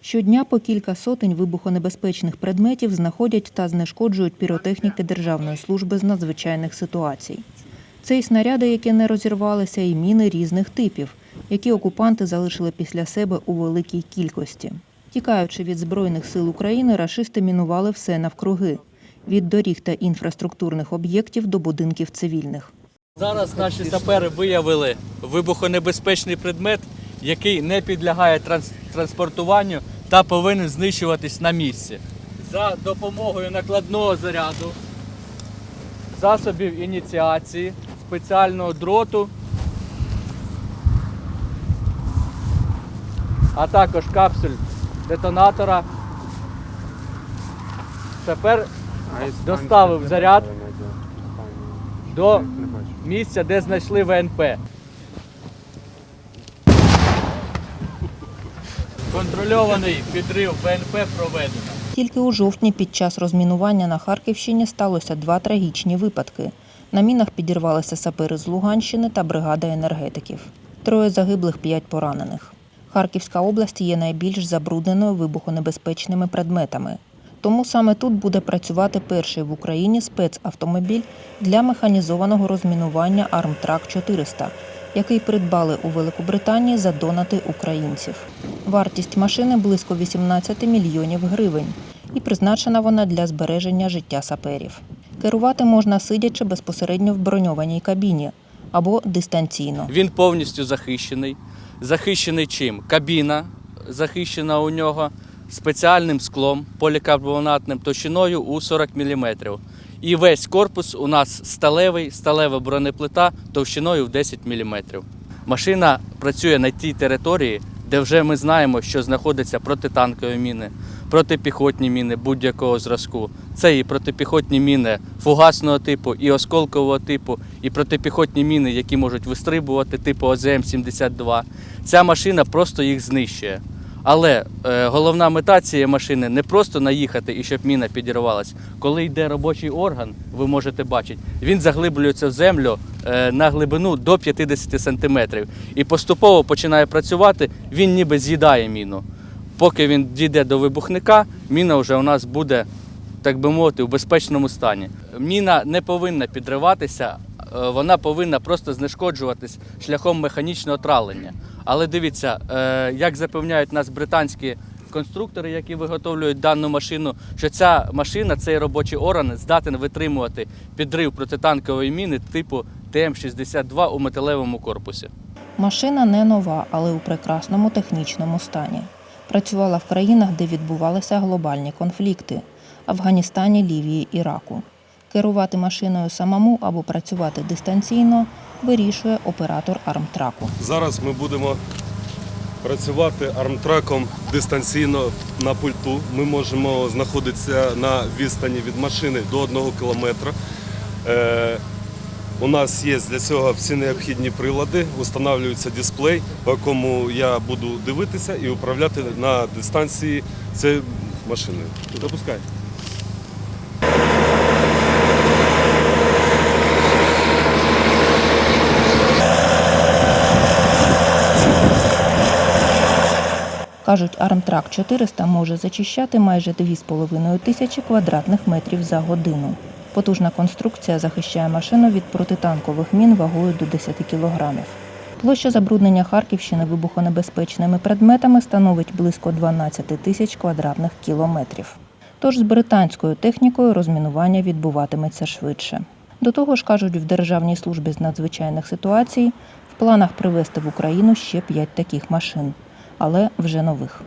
Щодня по кілька сотень вибухонебезпечних предметів знаходять та знешкоджують піротехніки Державної служби з надзвичайних ситуацій. Це і снаряди, які не розірвалися, і міни різних типів, які окупанти залишили після себе у великій кількості. Тікаючи від Збройних сил України, рашисти мінували все навкруги від доріг та інфраструктурних об'єктів до будинків цивільних. Зараз наші сапери виявили вибухонебезпечний предмет, який не підлягає транс- транспортуванню та повинен знищуватись на місці. За допомогою накладного заряду, засобів ініціації, спеціального дроту, а також капсуль детонатора. Сапер доставив заряд до місця, де знайшли ВНП. Контрольований підрив ВНП проведено. Тільки у жовтні під час розмінування на Харківщині сталося два трагічні випадки. На мінах підірвалися сапери з Луганщини та бригада енергетиків. Троє загиблих, п'ять поранених. Харківська область є найбільш забрудненою вибухонебезпечними предметами. Тому саме тут буде працювати перший в Україні спецавтомобіль для механізованого розмінування Армтрак 400, який придбали у Великобританії за донати українців. Вартість машини близько 18 мільйонів гривень, і призначена вона для збереження життя саперів. Керувати можна сидячи безпосередньо в броньованій кабіні або дистанційно. Він повністю захищений. Захищений чим? Кабіна захищена у нього спеціальним склом полікарбонатним товщиною у 40 мм. І весь корпус у нас сталевий, сталева бронеплита товщиною в 10 мм. Машина працює на тій території, де вже ми знаємо, що знаходяться протитанкові міни, протипіхотні міни будь-якого зразку. Це і протипіхотні міни фугасного типу, і осколкового типу, і протипіхотні міни, які можуть вистрибувати, типу ОЗМ-72. Ця машина просто їх знищує. Але е, головна мета цієї машини не просто наїхати і щоб міна підірвалась. Коли йде робочий орган, ви можете бачити, він заглиблюється в землю е, на глибину до 50 сантиметрів і поступово починає працювати, він ніби з'їдає міну. Поки він дійде до вибухника, міна вже у нас буде, так би мовити, в безпечному стані. Міна не повинна підриватися, вона повинна просто знешкоджуватись шляхом механічного травлення. Але дивіться, е, як запевняють нас британські конструктори, які виготовлюють дану машину, що ця машина, цей робочий орган, здатен витримувати підрив протитанкової міни типу ТМ-62 у металевому корпусі. Машина не нова, але у прекрасному технічному стані. Працювала в країнах, де відбувалися глобальні конфлікти Афганістані, Лівії, Іраку. Керувати машиною самому або працювати дистанційно вирішує оператор армтраку. Зараз ми будемо працювати армтраком дистанційно на пульту. Ми можемо знаходитися на відстані від машини до 1 кілометра. Е, у нас є для цього всі необхідні прилади, встановлюється дисплей, по якому я буду дивитися і управляти на дистанції цією машиною. Допускай. Кажуть, армтрак 400 може зачищати майже 2,5 тисячі квадратних метрів за годину. Потужна конструкція захищає машину від протитанкових мін вагою до 10 кілограмів. Площа забруднення Харківщини вибухонебезпечними предметами становить близько 12 тисяч квадратних кілометрів. Тож з британською технікою розмінування відбуватиметься швидше. До того ж, кажуть, в Державній службі з надзвичайних ситуацій в планах привезти в Україну ще 5 таких машин, але вже нових.